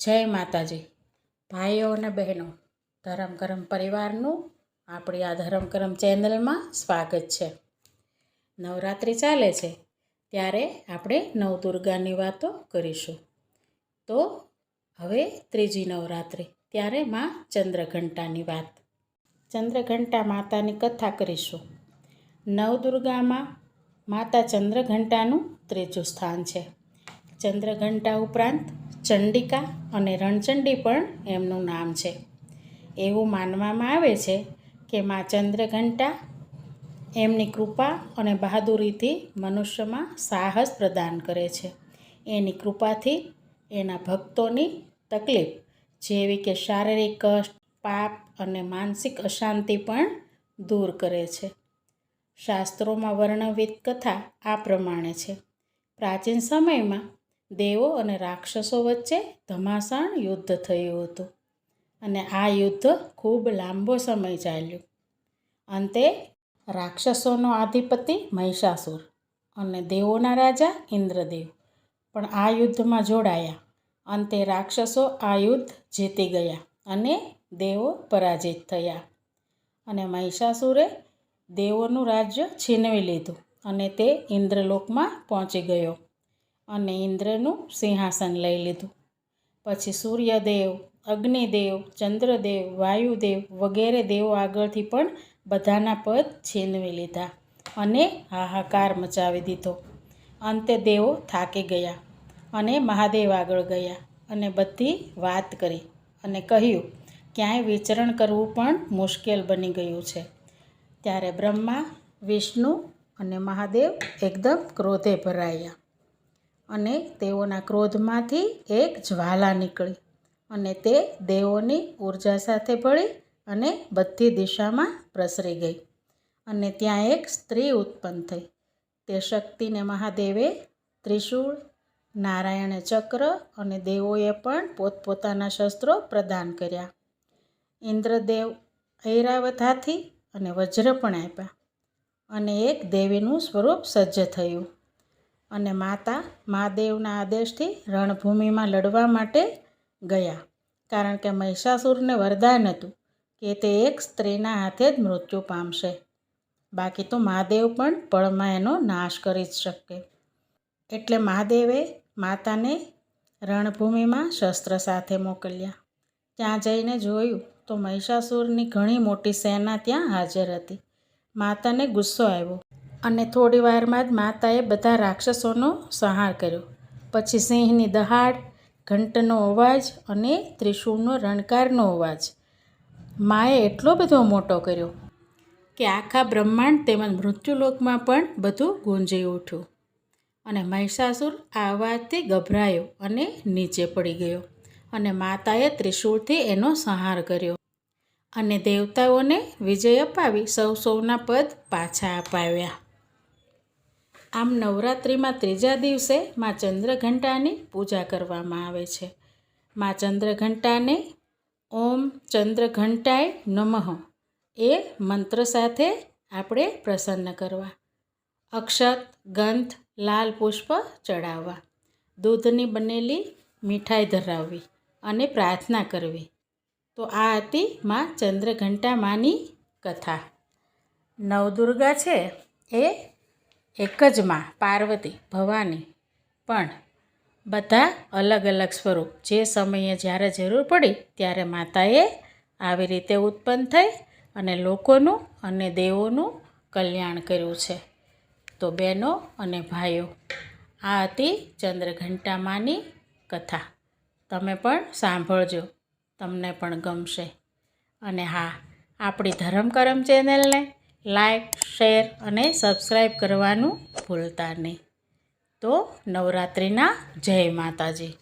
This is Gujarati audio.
જય માતાજી. ભાઈઓ અને બહેનો, ધરમ કરમ પરિવારનું આપણી આ ધરમ કરમ ચેનલમાં સ્વાગત છે. નવરાત્રિ ચાલે છે, ત્યારે આપણે નવદુર્ગાની વાતો કરીશું. તો હવે ત્રીજી નવરાત્રિ, ત્યારે માં ચંદ્રઘંટાની વાત. ચંદ્રઘંટા માતાની કથા કરીશું. નવદુર્ગામાં માતા ચંદ્રઘંટાનું ત્રીજું સ્થાન છે. ચંદ્રઘંટા ઉપરાંત ચંડિકા અને રણચંડી પણ એમનું નામ છે. એવું માનવામાં આવે છે કે મા ચંદ્રઘંટા એમની કૃપા અને બહાદુરીથી મનુષ્યમાં સાહસ પ્રદાન કરે છે. એની કૃપાથી એના ભક્તોની તકલીફ જેવી કે શારીરિક કષ્ટ, પાપ અને માનસિક અશાંતિ પણ દૂર કરે છે. શાસ્ત્રોમાં વર્ણવિત કથા આ પ્રમાણે છે. પ્રાચીન સમયમાં દેવો અને રાક્ષસો વચ્ચે ઘમાસાણ યુદ્ધ થયું હતું. અને આ યુદ્ધ ખૂબ લાંબો સમય ચાલ્યું. અંતે રાક્ષસોનો આધિપતિ મહિષાસુર અને દેવોના રાજા ઇન્દ્રદેવ પણ આ યુદ્ધમાં જોડાયા. અંતે રાક્ષસો આ યુદ્ધ જીતી ગયા અને દેવો પરાજિત થયા. અને મહિષાસુરે દેવોનું રાજ્ય છીનવી લીધું અને તે ઇન્દ્રલોકમાં પહોંચી ગયો. અને ઇન્દ્રનું સિંહાસન લઈ લીધું. પછી સૂર્યદેવ, અગ્નિદેવ, ચંદ્રદેવ, વાયુદેવ વગેરે દેવો આગળથી પણ બધાના પદ છીનવી લીધા અને હાહાકાર મચાવી દીધો. અંતે દેવો થાકી ગયા અને મહાદેવ આગળ ગયા અને બધી વાત કરી અને કહ્યું, ક્યાંય વિચરણ કરવું પણ મુશ્કેલ બની ગયું છે. ત્યારે બ્રહ્મા, વિષ્ણુ અને મહાદેવ એકદમ ક્રોધે ભરાયા. અને તેઓના ક્રોધમાંથી એક જ્વાલા નીકળી અને તે દેવોની ઊર્જા સાથે ભળી અને બધી દિશામાં પ્રસરી ગઈ. અને ત્યાં એક સ્ત્રી ઉત્પન્ન થઈ. તે શક્તિને મહાદેવે ત્રિશૂળ, નારાયણે ચક્ર અને દેવોએ પણ પોતપોતાના શસ્ત્રો પ્રદાન કર્યા. ઇન્દ્રદેવ ઐરાવત હાથી અને વજ્ર પણ આપ્યા અને એક દેવીનું સ્વરૂપ સજ્જ થયું. અને માતા મહાદેવના આદેશથી રણભૂમિમાં લડવા માટે ગયા. કારણ કે મહિષાસુરને વરદાન હતું કે તે એક સ્ત્રીના હાથે જ મૃત્યુ પામશે. બાકી તો મહાદેવ પણ પળમાં એનો નાશ કરી જ શકે. એટલે મહાદેવે માતાને રણભૂમિમાં શસ્ત્ર સાથે મોકલ્યા. ત્યાં જઈને જોયું તો મહિષાસુરની ઘણી મોટી સેના ત્યાં હાજર હતી. માતાને ગુસ્સો આવ્યો. અને થોડી વારમાં જ માતાએ બધા રાક્ષસોનો સંહાર કર્યો. પછી સિંહની દહાડ, ઘંટનો અવાજ અને ત્રિશૂળનો રણકારનો અવાજ. માએ એટલો બધો મોટો કર્યો કે આખા બ્રહ્માંડ તેમજ મૃત્યુલોકમાં પણ બધું ગુંજી ઉઠ્યું અને મહિષાસુર આ અવાજથી ગભરાયો અને નીચે પડી ગયો અને માતાએ ત્રિશૂળથી એનો સંહાર કર્યો અને દેવતાઓને વિજય અપાવી સૌ સૌના પદ પાછા અપાવ્યા. આમ નવરાત્રિમાં ત્રીજા દિવસે મા ચંદ્રઘંટાની પૂજા કરવામાં આવે છે. મા ચંદ્રઘંટાને ઓમ ચંદ્રઘંટાય નમઃ એ મંત્ર સાથે આપણે પ્રસન્ન કરવા. અક્ષત, ગંધ, લાલ પુષ્પ ચડાવવા. દૂધની બનેલી મીઠાઈ ધરાવવી અને પ્રાર્થના કરવી. તો આ હતી મા ચંદ્રઘંટા માની કથા. નવદુર્ગા છે એ એક જ માં, પાર્વતી, ભવાની. પણ બધા અલગ અલગ સ્વરૂપ. જે સમયે જ્યારે જરૂર પડી, ત્યારે માતાએ આવી રીતે ઉત્પન્ન થઈ અને લોકોનું અને દેવોનું કલ્યાણ કર્યું છે. તો બહેનો અને ભાઈઓ, આ હતી ચંદ્રઘંટામાની કથા. તમે પણ સાંભળજો, તમને પણ ગમશે. અને હા, આપણી ધરમ કરમ ચેનલને લાઈક શેર અને સબસ્ક્રાઈબ કરવાનું ભૂલતા નહીં. તો નવરાત્રિના જય માતાજી.